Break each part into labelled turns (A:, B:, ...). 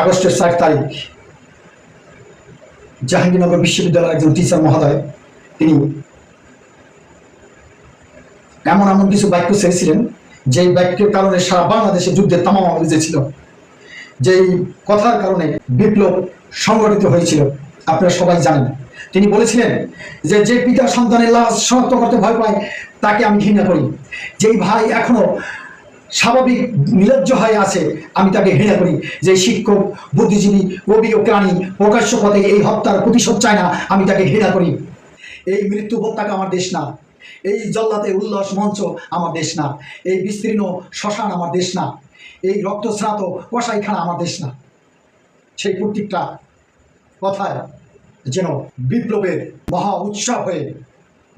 A: আগস্টের ষাট তারিখ জাহাঙ্গীরনগর বিশ্ববিদ্যালয়ের একজন টিচার মহোদয়, তিনি এমন এমন কিছু বাক্য ছেড়েছিলেন যেই বাক্যের কারণে সারা বাংলাদেশে যুদ্ধের তামাম ছিল যেই কথার কারণে বিপ্লব সংগঠিত হয়েছিল, আপনারা সবাই জানেন। তিনি বলেছিলেন যে যে পিতা সন্তানের লাশ শনাক্ত করতে ভয় পায়, তাকে আমি ঘৃণা করি। যেই ভাই এখনও স্বাভাবিক নিলজ্জ হয়ে আছে, আমি তাকে ঘৃণা করি। যে শিক্ষক, বুদ্ধিজীবী, কবি ও প্রাণী প্রকাশ্য পথে এই হত্যার প্রতিশোধ চায় না, আমি তাকে ঘৃণা করি। এই মৃত্যু হত্যাকে আমার দেশ না। এই জল্লাতে উল্লাস মঞ্চ আমার দেশ না। এই বিস্তীর্ণ শ্মশান আমার দেশ না। এই রক্তস্নাত কষাইখানা আমার দেশ না। সেই প্রত্যেকটা কথায় যেন বিপ্লবের মহা উৎসাহ হয়ে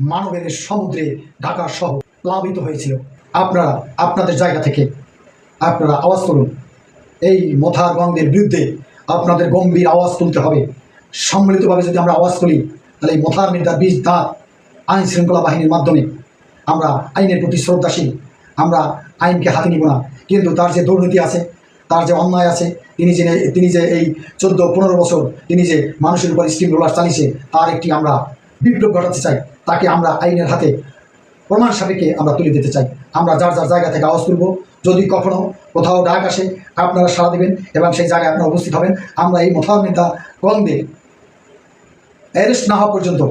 A: মানবের সমুদ্রে ঢাকা সহ প্লাবিত হয়েছিল। আপনারা আপনাদের জায়গা থেকে আপনারা আওয়াজ তুলুন। এই মথার গন্ধের বিরুদ্ধে আপনাদের গম্ভীর আওয়াজ তুলতে হবে। সম্মিলিতভাবে যদি আমরা আওয়াজ তুলি, তাহলে এই মথার মির্দার বীজ দাঁত আইন শৃঙ্খলা বাহিনীর মাধ্যমে আমরা আইনের প্রতি শ্রদ্ধাশীল, আমরা আইনকে হাতে নিব না। কিন্তু তার যে দুর্নীতি আছে, তার যে অন্যায় আছে, তিনি যে তিনি যে এই চোদ্দ, পনেরো বছর তিনি যে মানুষের উপর স্টিম রোলার চালিয়েছে, তার একটি আমরা বিপ্লব ঘটাতে চাই। তাকে আমরা আইনের হাতে প্রমাণ সাপেক্ষে আমরা তুলে দিতে চাই। আমরা যার যার জায়গা থেকে আওয়াজ তুলব। যদি কখনো কোথাও ডাক আসে, আপনারা সাড়া দেবেন এবং সেই জায়গায় আপনারা উপস্থিত হবেন। আমরা এই মোথামিতা কলমে অ্যারেস্ট না হওয়া পর্যন্ত,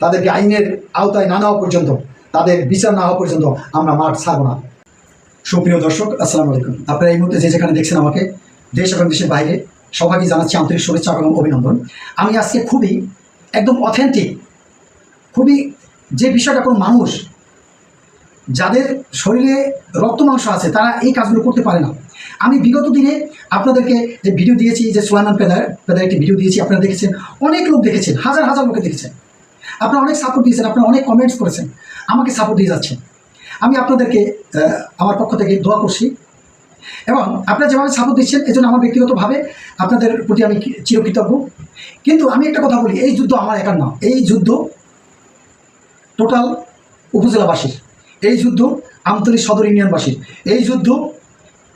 A: তাদেরকে আইনের আওতায় না নেওয়া পর্যন্ত, তাদের বিচার না হওয়া পর্যন্ত আমরা মাঠ ছাড়ব না। সুপ্রিয় দর্শক, আসসালামু আলাইকুম। আপনারা এই মুহূর্তে যে যেখানে দেখছেন আমাকে, দেশ এবং দেশের বাইরে, সবাইকে জানাচ্ছি আন্তরিক শুভেচ্ছা এবং অভিনন্দন। আমি আজকে খুবই একদম অথেন্টিক খুবই যে বিষয়টা কোনো মানুষ যাদের শরীরে রক্ত মাংস আছে, তারা এই কাজগুলো করতে পারে না। আমি বিগত দিনে আপনাদেরকে যে ভিডিও দিয়েছি, যে সোলাইমান পেদার পেদার একটি ভিডিও দিয়েছি, আপনারা দেখেছেন, অনেক লোক দেখেছেন, হাজার হাজার লোকে দেখেছেন। আপনারা অনেক সাপোর্ট দিয়েছেন, আপনারা অনেক কমেন্টস করেছেন, আমাকে সাপোর্ট দিয়ে যাচ্ছেন। আমি আপনাদেরকে আমার পক্ষ থেকে দোয়া করছি। এবং আপনারা যেভাবে সাপোর্ট দিচ্ছেন এজন্য আমার ব্যক্তিগতভাবে আপনাদের প্রতি আমি চিরকৃতজ্ঞ। কিন্তু আমি একটা কথা বলি, এই যুদ্ধ আমার একার না। এই যুদ্ধ টোটাল উপজেলাবাসীর। এই যুদ্ধ আমতলী সদর ইউনিয়নবাসীর, এই যুদ্ধ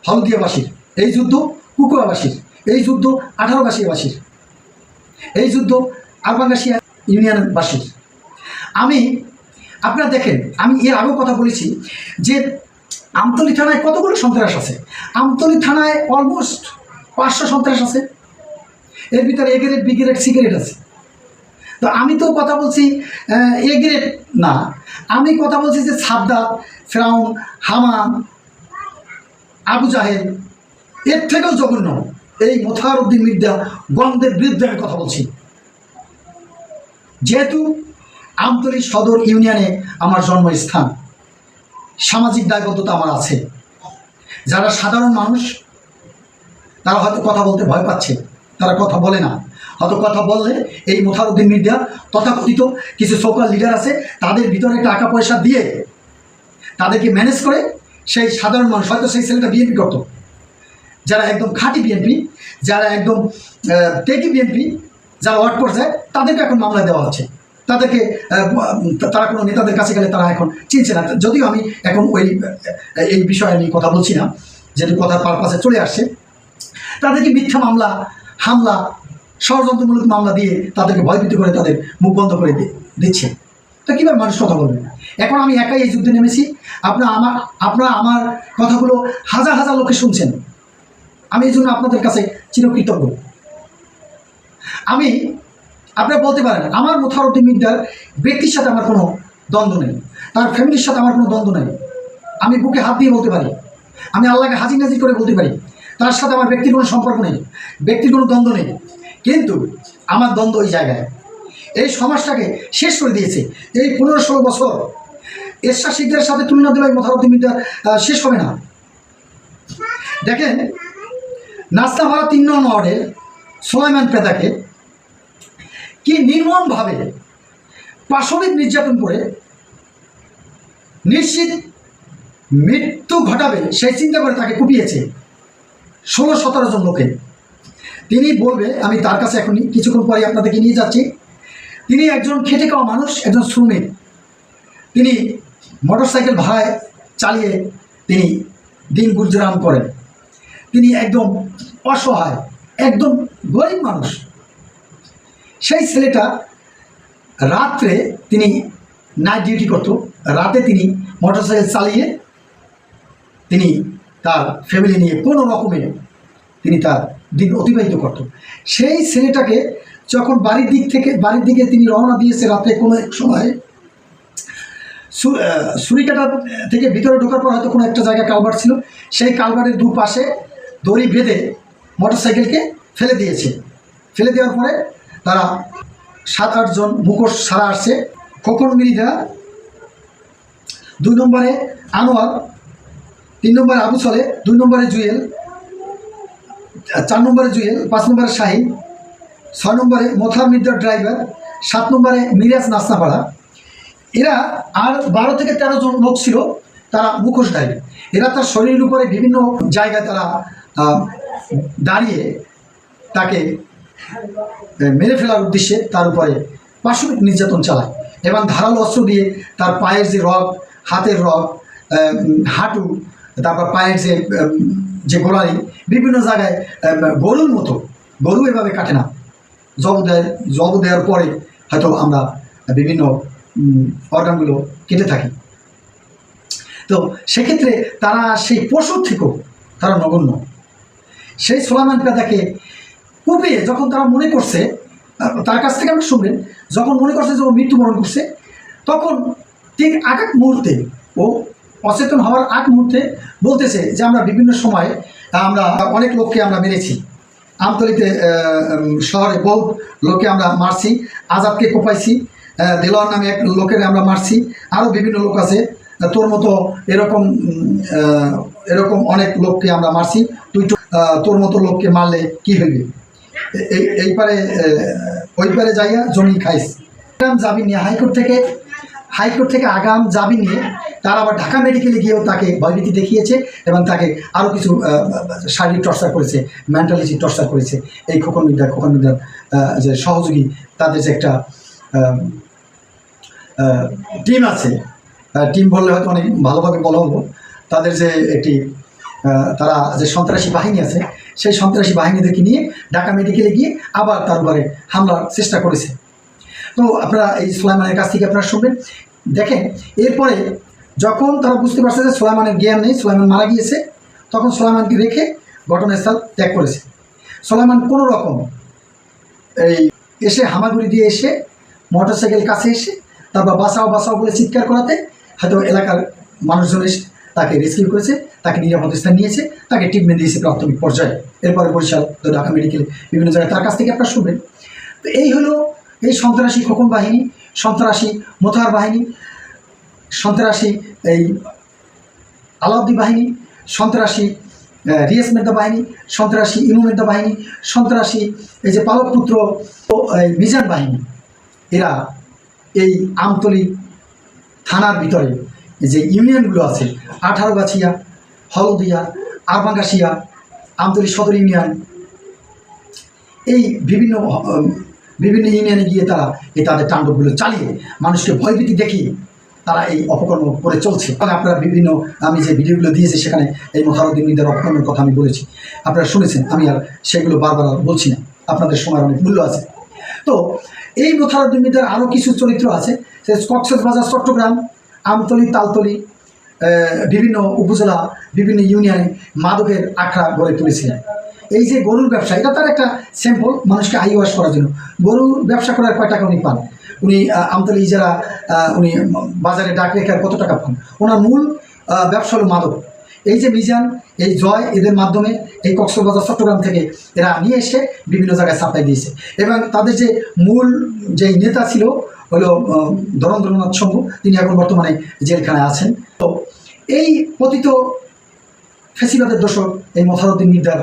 A: হলদিয়াবাসীর, এই যুদ্ধ কুকুয়াবাসীর এই যুদ্ধ আঠারোগাছিয়াবাসীর, এই যুদ্ধ আরবাঙ্গাসিয়া ইউনিয়নবাসীর। আমি, আপনারা দেখেন, আমি এর আগেও কথা বলেছি যে আমতলী থানায় কতগুলো সন্ত্রাস আছে? আমতলী থানায় অলমোস্ট পাঁচশো সন্ত্রাস আছে। এর ভিতরে A grade B grade C grade আছে। তো আমি তো কথা বলছি এ গ্রেড না। আমি কথা বলছি যে সাদ্দাত, ফ্রাউন, হামান, আবু জাহেদ এর থেকেও জঘন্য এই মোথার উদ্দিন মির্জা গন্ধের বিরুদ্ধে আমি কথা বলছি। যেহেতু আমতলী সদর ইউনিয়নে আমার জন্মস্থান, সামাজিক দায়বদ্ধতা আমার আছে। যারা সাধারণ মানুষ, তারা হয়তো কথা বলতে ভয় পাচ্ছে, তারা কথা বলে না। হয়তো কথা বললে এই মোথারুদ্দিন মির্জা তথাকথিত কিছু সোকাল লিডার আছে, তাদের ভিতরে টাকা পয়সা দিয়ে তাদেরকে ম্যানেজ করে সেই সাধারণ মানুষ, হয়তো সেই ছেলেটা বিএনপি করতো। যারা একদম খাঁটি বিএনপি যারা একদম টেকি বিএনপি যারা ওয়ার্ড পর্যায়ে, তাদেরকে এখন মামলা দেওয়া হচ্ছে। তাদেরকে তারা কোনো নেতাদের কাছে গেলে তারা এখন চিনছে না। যদিও আমি এখন ওই এই বিষয়ে আমি কথা বলছি না, যেহেতু কথার পারপাসে চলে আসছে। তাদেরকে মিথ্যা মামলা, হামলা ষড়যন্ত্রমূলক মামলা দিয়ে তাদেরকে ভয়ভীত করে তাদের মুখ বন্ধ করে দিচ্ছে। তো কীভাবে মানুষ কথা বলবে এখন আমি একাই এই যুদ্ধে নেমেছি। আপনার আমার আপনারা আমার কথাগুলো হাজার হাজার লোকে শুনছেন। আমি এই জন্য আপনাদের কাছে চিরকৃতজ্ঞ। আমি আপনারা বলতে পারেন, আমার মোথারুদ্দিন মির্জার ব্যক্তির সাথে আমার কোনো দ্বন্দ্ব নেই। তার ফ্যামিলির সাথে আমার কোনো দ্বন্দ্ব নেই। আমি বুকে হাত দিয়ে বলতে পারি। আমি আল্লাহকে হাজির নাজির করে বলতে পারি। তার সাথে আমার ব্যক্তির কোনো সম্পর্ক নেই। ব্যক্তির কোনো দ্বন্দ্ব নেই। কিন্তু আমার দ্বন্দ্ব ওই জায়গায়। এই সমাজটাকে শেষ করে দিয়েছে। এই পনেরো ষোলো বছর এরশা শিখদের সাথে তুলনা দিলে মোথারুদ্দিন মির্জা শেষ হবে না। দেখেন, নাস্তা নাস্তাভাড়া তিন নং ওয়ার্ডের সোলাইমান পেদাকে কি নির্মমভাবে পাশবিক নির্যাতন করে নিশ্চিত মৃত্যু ঘটাবে সেই চিন্তা করে তাকে কুপিয়েছে ষোলো সতেরো জন লোকে। তিনি বলবে, আমি তার কাছে এখন কিছুক্ষণ পরে আপনাদেরকে নিয়ে যাচ্ছি। তিনি একজন খেটে খাওয়া মানুষ, একজন শ্রমিক। তিনি মোটরসাইকেল ভাড়ায় চালিয়ে তিনি দিন গুজরান করেন। তিনি একদম অসহায়, একদম গরিব মানুষ। সেই ছেলেটা রাত্রে তিনি নাইট ডিউটি করতো। রাতে তিনি মোটরসাইকেল চালিয়ে তিনি তার ফ্যামিলি নিয়ে কোনো রকমে তিনি তার দিন অতিবাহিত করত। সেই ছেলেটাকে যখন বাড়ির দিক থেকে, বাড়ির দিকে তিনি রওনা দিয়েছে রাতে কোনো এক সময় সুরিকাটা থেকে ভিতরে ঢোকার পর হয়তো কোনো একটা জায়গায় কালভার্ট ছিল, সেই কালভার্টের দুপাশে দড়ি বেঁধে মোটরসাইকেলকে ফেলে দিয়েছে। ফেলে দেওয়ার পরে তারা সাত আটজন মুখোশ সারা আসছে। খোকন মিরিদা দুই নম্বরে আনোয়ার, তিন নম্বরে আবু সলে দুই নম্বরে জুয়েল চার নম্বরে জুয়েল, পাঁচ নম্বরে শাহিন, ছয় নম্বরে মোথার মিদ্দার ড্রাইভার সাত নম্বরে মিরাজ নাসনাপাড়া এরা আর বারো থেকে তেরো জন লোক ছিল, তারা মুখোশ মুখোশধারী এরা তার শরীরের উপরে বিভিন্ন জায়গায় তারা দাঁড়িয়ে তাকে মেরে ফেলার উদ্দেশ্যে তার উপরে পাশবিক নির্যাতন চালায় এবং ধারালো অস্ত্র দিয়ে তার পায়ের যে রগ, হাতের রগ হাঁটু, তারপর পায়ের যে যে গোড়ালি বিভিন্ন জায়গায় গরুর মতো। গরু এভাবে কাটে না। জব দেয়, জব দেওয়ার পরে হয়তো আমরা বিভিন্ন অর্গানগুলো কেটে থাকি। তো সেক্ষেত্রে তারা সেই পশুর থেকেও তারা নগণ্য। সেই সোলামান পেদাকে কুপিয়ে যখন তারা মনে করছে তার কাছ থেকে আমরা শুনবেন, যখন মনে করছে যে ও মৃত্যুবরণ করছে, তখন ঠিক এক মুহূর্তে ও অচেতন হওয়ার আগ মুহূর্তে বলতেছে যে আমরা বিভিন্ন সময়ে আমরা অনেক লোককে আমরা মেরেছি। আমতলিতে শহরে বহুত লোককে আমরা মারছি, আজাদকে কোপাইছি দেলোয়ার নামে এক লোকের আমরা মারছি আরও বিভিন্ন লোক আছে, তোর মতো এরকম এরকম অনেক লোককে আমরা মারছি, তুই তোর মতো লোককে মারলে কি হইবে? এই পারে ওই পারে যাইয়া জমি খাইস। জামিন নিয়ে হাইকোর্ট থেকে হাইকোর্ট থেকে আগাম জামিন নিয়ে তারা আবার ঢাকা মেডিকেলে গিয়েও তাকে ভয়ভীতি দেখিয়েছে এবং তাকে আরও কিছু শারীরিক টর্চার করেছে, মেন্টালিটি টর্চার করেছে। এই খোকন বিদ্যা খোকন বিদ্যার যে সহযোগী, তাদের যে একটা টিম আছে টিম বললে হয়তো অনেক ভালোভাবে বলা হলো। তাদের যে একটি তারা যে সন্ত্রাসী বাহিনী আছে, সেই সন্ত্রাসী বাহিনীদেরকে নিয়ে ঢাকা মেডিকেলে গিয়ে আবার তার উপরে হামলার চেষ্টা করেছে। তো আপনারা এই সুলাইমানের কাছ থেকে আপনারা শুনবেন। দেখেন, এরপরে যখন তারা বুঝতে পারছে যে সুলাইমানের জ্ঞান নেই, সুলাইমান মারা গিয়েছে, তখন সুলাইমানকে রেখে ঘটনাস্থল ত্যাগ করেছে। সুলাইমান কোনো রকম এই এসে হামাগুড়ি দিয়ে এসে মোটরসাইকেল কাছে এসে তারপর বাঁচাও বাঁচাও বলে চিৎকার করাতে হয়তো এলাকার মানুষজন এসে তাকে রেস্কিউ করেছে, তাকে নিরাপদ স্থান নিয়েছে, তাকে ট্রিটমেন্ট দিয়েছে প্রাথমিক পর্যায়ে। এরপরে বরিশাল তো ঢাকা মেডিকেল বিভিন্ন জায়গায় তার কাছ থেকে আপনারা শুনবেন। তো এই হলো এই সন্ত্রাসী খোকন বাহিনী, সন্ত্রাসী মোথার বাহিনী, সন্ত্রাসী এই আলাউদ্দি বাহিনী, সন্ত্রাসী রিয়াস মেদ্দা বাহিনী, সন্ত্রাসী ইমু মেদ্দা বাহিনী, সন্ত্রাসী এই যে পালক পুত্র ও এই মিজান বাহিনী, এরা এই আমতলি থানার ভিতরে যে ইউনিয়নগুলো আছে আঠারো গাছিয়া হলদিয়া, আরবাঙ্গাসিয়া, আমতলি সদর ইউনিয়ন, এই বিভিন্ন বিভিন্ন ইউনিয়নে গিয়ে তারা এই তাদের তাণ্ডবগুলো চালিয়ে মানুষকে ভয়ভীতি দেখিয়ে তারা এই অপকর্ম করে চলছে। এবং আপনারা বিভিন্ন, আমি যে ভিডিওগুলো দিয়েছি সেখানে এই মোতারুদ্দিন অপকর্মের কথা আমি বলেছি। আপনারা শুনেছেন, আমি আর সেগুলো বারবার বলছি না। আপনাদের সময়ের অনেক মূল্য আছে। তো এই মোতারুদ্দিন আরও কিছু চরিত্র আছে। সে কক্সবাজার চট্টগ্রাম, আমতলি, তালতলি বিভিন্ন উপজেলা, বিভিন্ন ইউনিয়নে মাদকের আখড়া গড়ে তুলেছিলেন। এই যে গরুর ব্যবসা এটা তার একটা স্যাম্পল মানুষকে আই ওয়াশ করার জন্য। গরুর ব্যবসা করার কয় টাকা উনি পান? উনি আমতলি ইজারা উনি বাজারে ডাক রেখে কত টাকা পান? ওনার মূল ব্যবসা হলো মাদক। এই যে মিজান এই জয় এদের মাধ্যমে এই কক্সবাজার চট্টগ্রাম থেকে এরা নিয়ে এসে বিভিন্ন জায়গায় সাপ্লাই দিয়েছে। এবং তাদের যে মূল যেই নেতা ছিল হলো আহ, ধরণেন্দ্রনাথ শম্ভু তিনি এখন বর্তমানে জেলখানায় আছেন। তো এই পতিত ফেসিবাদের দোষক এই মথারুদ্দিন মির্দার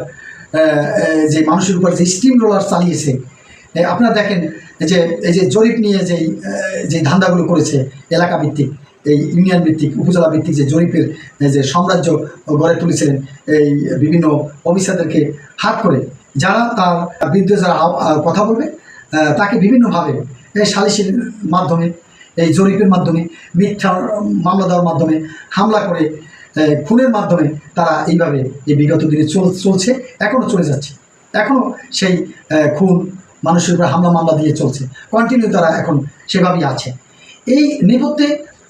A: যে মানুষের উপর যে স্টিম রোলার চালিয়েছে আপনারা দেখেন যে, এই যে জরিপ নিয়ে যেই যে ধান্দাগুলো করেছে এলাকা ভিত্তিক, এই ইউনিয়ন ভিত্তিক, উপজেলা ভিত্তিক যে জরিপের যে সাম্রাজ্য গড়ে তুলেছিলেন, এই বিভিন্ন অফিসারদেরকে হাত করে, যারা তার বিরুদ্ধে যারা কথা বলবে তাকে বিভিন্নভাবে এই সালিসির মাধ্যমে, এই জরিপের মাধ্যমে, মিথ্যা মামলা দেওয়ার মাধ্যমে হামলা করে খুনের মাধ্যমে তারা এইভাবে এই বিগত দিনে চল, চলছে, এখনও চলে যাচ্ছে। এখনও সেই খুন, মানুষের উপরে হামলা, মামলা দিয়ে চলছে। কন্টিনিউ তারা এখন সেভাবেই আছে। এই নেপথ্যে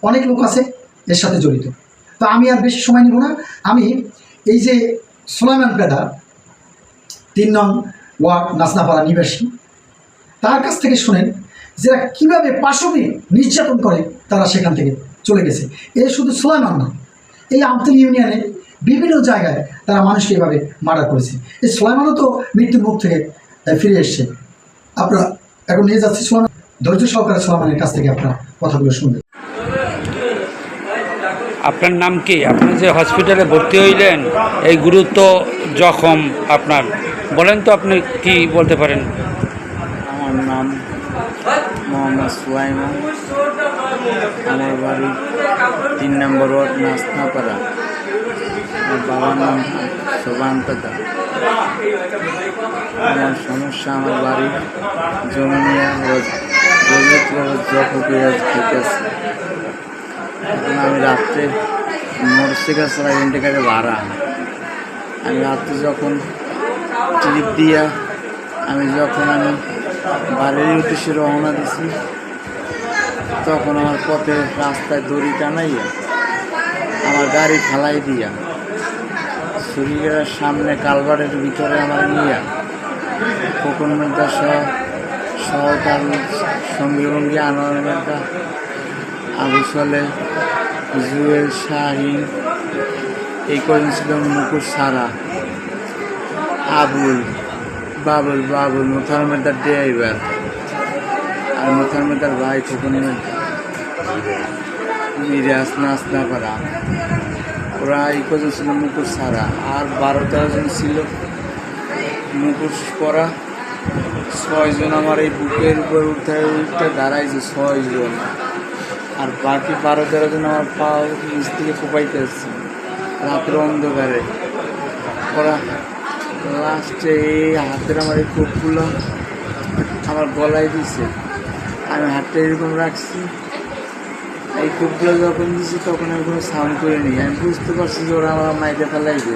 A: অনেক লোক আছে এর সাথে জড়িত। তো আমি আর বেশি সময় নিব না। আমি এই যে সোলাইমান পেদা তিন নং ওয়ার্ড নাসনাপাড়া নিবাসী, তার কাছ থেকে শুনেন যারা কীভাবে পাশবিক নির্যাতন করে তারা সেখান থেকে চলে গেছে। এ শুধু সোলাইমান না এই আমতলী ইউনিয়নে বিভিন্ন জায়গায় তারা মানুষকে এভাবে মার্ডার করেছে। এই সোলাইমানও তো মৃত্যুর মুখ থেকে ফিরে এসছে। আপনারা এখন নিয়ে যাচ্ছি সোলাইমান। ধৈর্য সহকারে সোলাইমানের কাছ থেকে আপনারা কথাগুলো শুনবেন।
B: আপনার নাম কি? আপনি যে হসপিটালে ভর্তি হইলেন এই গুরুত্ব জখম আপনার। বলেন তো আপনি কি বলতে পারেন?
C: আমার নাম মোহাম্মদ সুলাইমান। আমার বাড়ি তিন নম্বর ওয়ার্ড নাস্তাপাড়া আমার বাবার নাম শোভান পেতা আমার সমস্যা, আমার বাড়ি জমি নিয়ে খেতেছে এখন আমি রাত্রে মোটরসাইকেল চালাই ইন্ডিকেটার ভাড়া। আমি রাত্রে যখন ট্রিপ দিয়া, আমি যখন আমি বাড়ির উদ্দেশ্যে রওনা দিছি। তখন আমার পথে রাস্তায় দড়ি টানাইয়া আমার গাড়ি ফেলাই দিয়া শরীরের সামনে কালবারের ভিতরে আমার নিয়া খোকন মেদা সহ সহ তার সঙ্গী সঙ্গী আনোয়ার মেদা আবু সলে জুয়েল শাহিন, এই কজন ছিল মুকুর সারা, আবুল। বাবুল বাবুল, মোথারমেদার ড্রাইভার আর মোথারমেদার ভাই খোকন মিরাজ নাস্তা করা। ওরা এই কজন ছিল মুখোশ ছাড়া। আর বারো তেরো জন ছিল মুখোশ পরা। ছয়জন আমার এই বুকের উপর উঠে উঠতে দাঁড়াইছে ছয়জন আর বাকি বারো তেরো জন আমার পা নিচ থেকে কোপাইতে আসছে রাত্র অন্ধকারে। ওরা লাস্টে এই হাতের আমার এই কোপগুলো আমার গলায় দিছে। আমি হাতটা এরকম রাখছি। এই কোপগুলো যখন দিছি, তখন আমি কোনো সাউন্ড করিনি। আমি বুঝতে পারছি যে ওরা আমার মাইকে ফেলাইবে।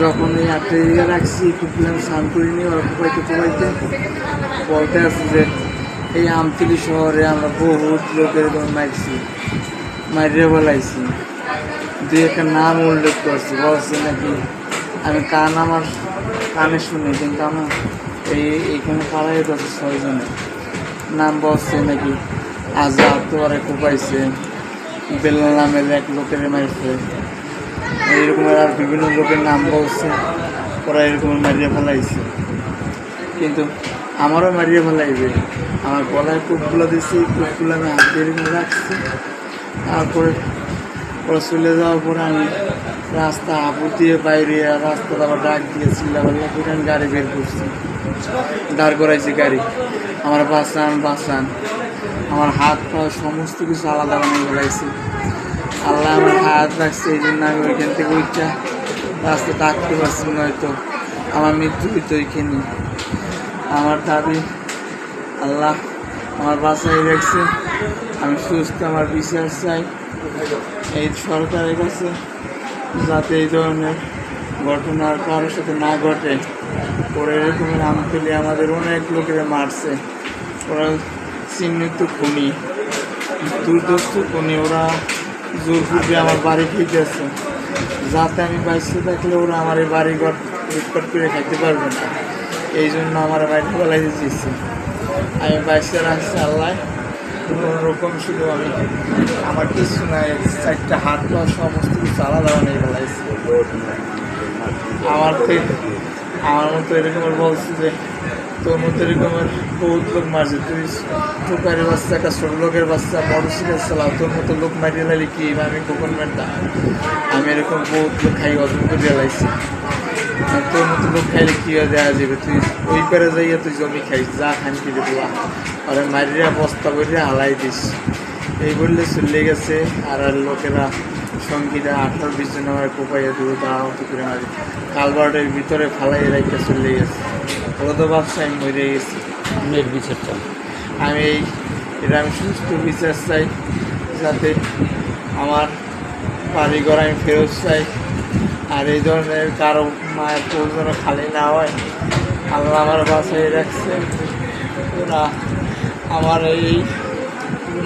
C: যখন এই হাতটা এদিকে রাখছি, এই কোপগুলো আমি সাউন্ড করিনি, ওরা কোপাইতে কোপাইতে বলতে আছে যে এই আমতলি শহরে আমরা বহুত লোকের মারছি মারিয়ে বলাইছি দুই একটা নাম উল্লেখ করছি, বলছে নাকি আমি কান আমার কানে শুনি, কিন্তু আমার এই এইখানে পাড়ায় গেছে ছয়জনে। নাম বলছে নাকি আজাদ তোরে কোপাইছে বেল্লা নামের এক লোকের মারছে। এইরকম আর বিভিন্ন লোকের নাম বলছে, ওরা এরকম মারিয়ে ফেলাইছে। কিন্তু আমারও মারিয়ে ফেলাইবে। আমার গলায় কূপগুলো দিছি কূপগুলো আমি হাতে এরকম রাখছি। তারপরে চলে যাওয়ার পরে আমি রাস্তা আপু দিয়ে বাইরে রাস্তা আবার ডাক দিয়ে চিল্লাপাল্লা করে আমি গাড়ি বের করছি। দাঁড় করাইছি গাড়ি। আমার বাসান বাসান। আমার হাত পা সমস্ত কিছু আলাদা বানিয়ে ফেলাইছি। আল্লাহ আমার হাত রাখছে, এই জন্য আমি ওইখান থেকে উঠটা রাস্তা ডাকতে পারছি নয়তো আমার মৃত্যু হইতো ওইখানে। আমার দাবি, আল্লাহ আমার বাসায় রাখছে। আমি সুস্থ, আমার বিশ্বাস চাই। এই সরকারের কাছে যাতে এই ধরনের ঘটনা আর কারোর সাথে না ঘটে, ওরা এরকমের আমতলি আমাদের অনেক লোকেরা মারছে। ওরা চিহ্নিত খুনি, দুর্দস্ত খুনি, ওরা জোর পূর্বে আমার বাড়ি খেয়েছে যাতে আমি বাইসে থাকলে ওরা আমার এই বাড়ি ঘর লুটপাট করে খাইতে পারবে না। এই জন্য আমার বাড়িতে বেলায় দিয়েছি আমি বাইসে রাখছি আল্লাহ। কোনো রকম শুধু আমি আমার কিছু নাই, চারটা হাত পা সমস্ত কিছু আলাদা বানিয়ে ফেলাইছি। আমার তো আমার মতো এরকমের বলছি যে, তোর মতো এরকমের বহুত লোক মারছে। তুই টোকারের বাচ্চা একটা ছোট লোকের বাচ্চা, বড় মোটরসাইকেল চালাও, তোর মতো লোক মারিয়ে লাইলি কি? আমি গোপন মেনটা আমি এরকম বহুত লোক খাই অর্জন করে তোর মতো লোক খাইলে কি দেওয়া যাবে তুই ওই পারে যাইয়া তুই জমি খাইস যা খান কি দেবো আর মারিয়া বস্তা করিয়া হালাই দিস এই বললে চলে গেছে আর আর লোকেরা সঙ্গীরা আঠারো বিশ জন আমার কোপাইয়া দূরে আহত করে মারি কালবার্ডের ভিতরে ফালাই রাইতে চলে গেছে ওরা তো ব্যবসায় মরে গেছি
B: আপনার বিচারটা
C: আমি এই এটা আমি সুস্থ বিচার চাই যাতে আমার বাড়িঘর আমি ফেরত চাই আর এই ধরনের কারও মায়ের কোল যেন খালি না হয়, আল্লাহ আমার বাসায় রাখছে। ওরা আমার এই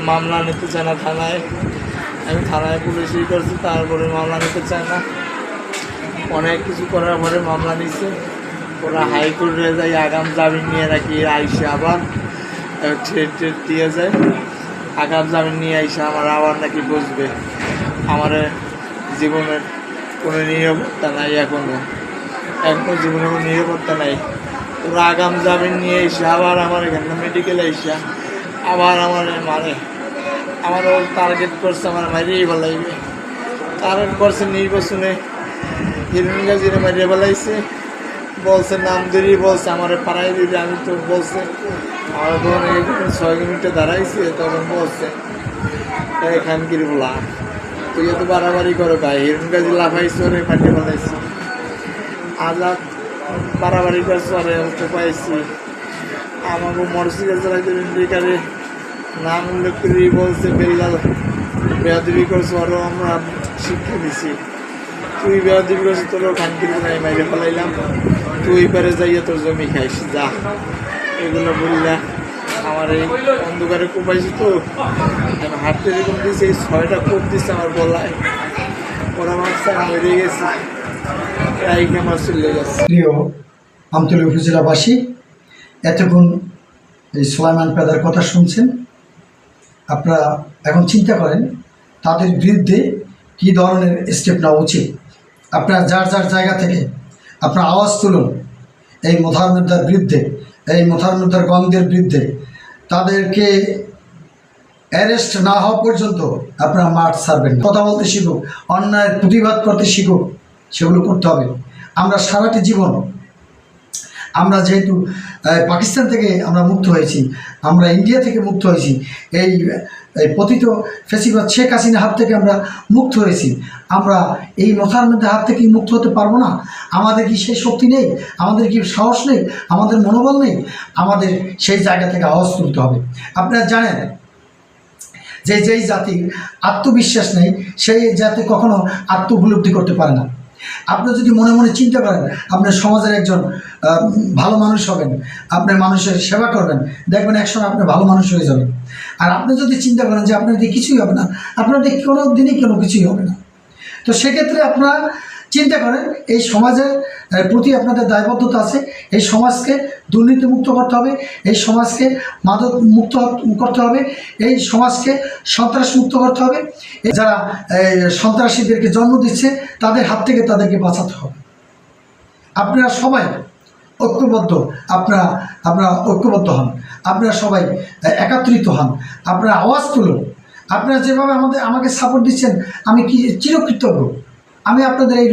C: মামলা নিতে চায় না থানায়। আমি থানায় পুলিশই করছি, তারপরে মামলা নিতে চায় না। অনেক কিছু করার পরে মামলা নিচ্ছে ওরা হাইকোর্টে যাই, আগাম জামিন নিয়ে রাখি আইসে আবার ট্রেড ট্রেড দিয়ে যায়। আগাম জামিন নিয়ে আইসে আমার আবার নাকি বসবে। আমার জীবনের কোনো নিরাপত্তা নাই এখনও। এখনও জীবনে কোনো নিরাপত্তা নাই। ওরা আগাম জামিন নিয়ে এসে, আবার আমার এখানে মেডিকেলে এসে আবার আমার মারে। আমার ও টার্গেট করছে আমার মারিয়েই ফেলাইবে। টার্গেট করছে নির্বাচনে হিরণ গাজিরে মারিয়ে ফেলাইছে। বলছে, নাম ধরিয়ে বলছে, আমার পাড়াই দিলে আমি তো বলছে, আমার এখানে ছয় মিনিটে দাঁড়াইছে, তখন বলছে এখান এখানকির বলা। তুই এত বাড়াবাড়ি করো ভাই। হিরণ গাজি লাফাইছে ওরে পাঠিয়ে ফেলাইছে আজাদ বাড়াবাড়ি করছে ওরে তো পাইছি। আমাকে মরসিকে চালাইতে ইন্ডিকারে নাম উল্লেখ করে বলছে বেল্লাল বেয়াদবি করছে আরও আমরা শিক্ষা দিছি। তুই বেয়াদবি করছিস তোরও খানকির নাই মাইরে ফেলাইলাম। তুই পারে যাইয়া তোর জমি খাইস, যা। এগুলো বললা আমার এই অন্ধকারে কোপাইছি তো। হাঁটতে যেরকম দিয়েছি এই ছয়টা কোপ দিচ্ছে আমার গলায়। ওরা মারছে আমি গেছি। গেছে।
A: আমতলী উপজেলাবাসী এতক্ষণ এই সোলাইমান পেদার কথা শুনছেন। আপনারা এখন চিন্তা করেন, তাদের বিরুদ্ধে কী ধরনের স্টেপ নেওয়া উচিত? আপনারা যার যার জায়গা থেকে আপনার আওয়াজ তুলুন, এই মোথারমুদ্দার বিরুদ্ধে, এই মোথারমুদ্দার গঙ্গের বিরুদ্ধে তাদেরকে অ্যারেস্ট না হওয়া পর্যন্ত আপনারা মাঠ ছাড়বেন। কথা বলতে শিখুক, অন্যায়ের প্রতিবাদ করতে শিখুক, সেগুলো করতে হবে আমরা সারাটি জীবন, আমরা যেহেতু পাকিস্তান থেকে আমরা মুক্ত হয়েছি, আমরা ইন্ডিয়া থেকে মুক্ত হয়েছি, এই এই পতিত ফেসিবাদ শেখ হাসিনার হাত থেকে আমরা মুক্ত হয়েছি। আমরা এই মথার মধ্যে হাত থেকে মুক্ত হতে পারব না। আমাদের কি সেই শক্তি নেই? আমাদের কি সাহস নেই? আমাদের মনোবল নেই? আমাদের সেই জায়গা থেকে আওয়াজ তুলতে হবে। আপনারা জানেন যে যেই জাতির আত্মবিশ্বাস নেই, সেই জাতি কখনো আত্ম উপলব্ধি করতে পারে না। আপনি যদি মনে মনে চিন্তা করেন আপনার সমাজের একজন ভালো মানুষ হবেন আপনার মানুষের সেবা করবেন, দেখবেন একসময় আপনি ভালো মানুষ হয়ে যাবেন। আর আপনি যদি চিন্তা করেন যে আপনার দিয়ে কিছুই হবে না, আপনার দিয়ে কোনো দিনই কোনো কিছুই হবে না। তো সেক্ষেত্রে আপনারা চিন্তা করেন, এই সমাজের প্রতি আপনাদের দায়বদ্ধতা আছে। এই সমাজকে দুর্নীতিমুক্ত করতে হবে, এই সমাজকে মাদক মুক্ত করতে হবে, এই সমাজকে সন্ত্রাস মুক্ত করতে হবে। যারা সন্ত্রাসীদেরকে জন্ম দিচ্ছে, তাদের হাত থেকে তাদেরকে বাঁচাতে হবে। আপনারা সবাই ঐক্যবদ্ধ, আপনারা আপনারা ঐক্যবদ্ধ হন। আপনারা সবাই একাত্রিত হন। আপনারা আওয়াজ তুলুন। আপনারা যেভাবে আমাদের, আমাকে সাপোর্ট দিচ্ছেন, আমি কি চিরকৃতজ্ঞ। আমি আপনাদের এই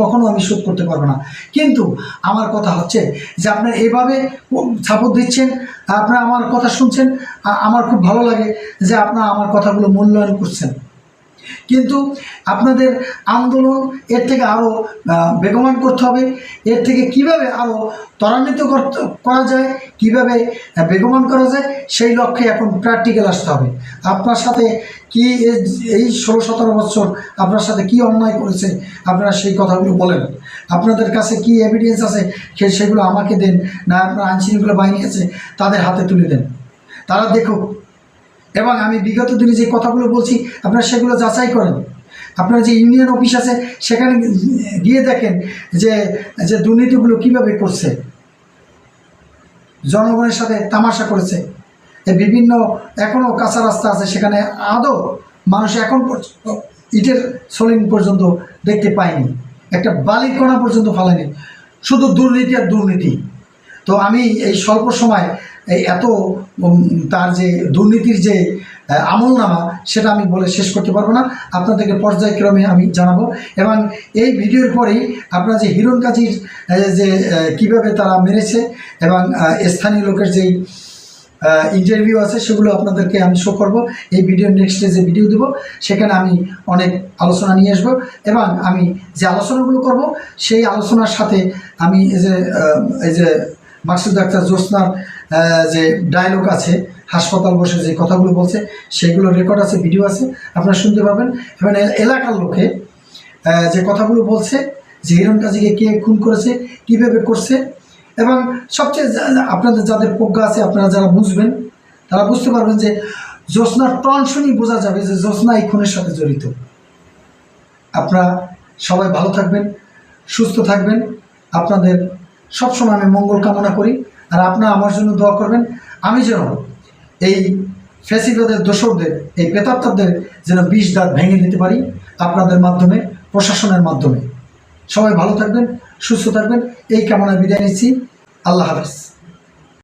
A: কখনো আমি শোধ করতে পারব না। কিন্তু আমার কথা হচ্ছে যে আপনার এভাবে সাপোর্ট দিচ্ছেন, আপনারা আমার কথা শুনছেন আমার খুব ভালো লাগে যে আপনারা আমার কথাগুলো মূল্যায়ন করছেন। কিন্তু আপনাদের আন্দোলন এর থেকে আরও বেগমান করতে হবে। এর থেকে কীভাবে আরও ত্বরান্বিত করা যায়, কীভাবে বেগমান করা যায়, সেই লক্ষ্যে এখন প্র্যাকটিক্যাল আসতে হবে। আপনার সাথে কি এই ষোলো সতেরো বছর আপনার সাথে কি অন্যায় করেছে, আপনারা সেই কথাগুলো বলেন। আপনাদের কাছে কি এভিডেন্স আছে সেগুলো আমাকে দেন, না আপনার আইনশৃঙ্খলা বাহিনী আছে, তাদের হাতে তুলে দেন। তারা দেখুক এবং আমি বিগত দিনে যে কথাগুলো বলছি, আপনারা সেগুলো যাচাই করেন। আপনার যে ইউনিয়ন অফিস আছে, সেখানে গিয়ে দেখেন যে যে দুর্নীতিগুলো কীভাবে করছে। জনগণের সাথে তামাশা করেছে। বিভিন্ন এখনও কাঁচা রাস্তা আছে, সেখানে আদৌ মানুষ এখন ইটের সলিং পর্যন্ত দেখতে পায়নি। একটা বালির কণা পর্যন্ত ফেলেনি শুধু দুর্নীতি আর দুর্নীতি। তো আমি এই স্বল্প সময় এই এত তার যে দুর্নীতির যে আহ, আমলনামা সেটা আমি বলে শেষ করতে পারব না। আপনাদেরকে পর্যায়ক্রমে আমি জানাব। এবং এই ভিডিওর পরেই আপনারা যে হিরণ কাজির যে কীভাবে তারা মেরেছে এবং স্থানীয় লোকের যেই ইন্টারভিউ আছে সেগুলো আপনাদেরকে আমি শো করব। এই ভিডিও নেক্সটে যে ভিডিও দেবো সেখানে আমি অনেক আলোচনা নিয়ে আসব। এবং আমি যে আলোচনাগুলো করব সেই আলোচনার সাথে আমি এই যে এই যে মাকসুদ ডাক্তার জ্যোৎস্নার যে ডায়লগ আছে, হাসপাতাল বসে যে কথাগুলো বলছে সেগুলো রেকর্ড আছে ভিডিও আছে, আপনারা শুনতে পাবেন। এবং এলাকার লোকে যে কথাগুলো বলছে, যে হিরণ কাজীকে কে খুন করেছে, কীভাবে করছে, এবং সবচেয়ে আপনাদের যাদের প্রজ্ঞা আছে, আপনারা যারা বুঝবেন, তারা বুঝতে পারবেন যে জ্যোৎস্নার টন শুনি বোঝা যাবে যে জ্যোৎস্না এই খুনের সাথে জড়িত। আপনারা সবাই ভালো থাকবেন, সুস্থ থাকবেন। আপনাদের সবসময় আমি মঙ্গল কামনা করি আর আপনারা আমার জন্য দোয়া করবেন। আমি যেন এই ফেসিবাদের দোষরদের, এই প্রেতাত্মাদের যেন বিষ দাঁত ভেঙে দিতে পারি আপনাদের মাধ্যমে, প্রশাসনের মাধ্যমে। সবাই ভালো থাকবেন, সুস্থ থাকবেন। এই কামনায় বিদায় নিচ্ছি। আল্লাহ হাফেজ।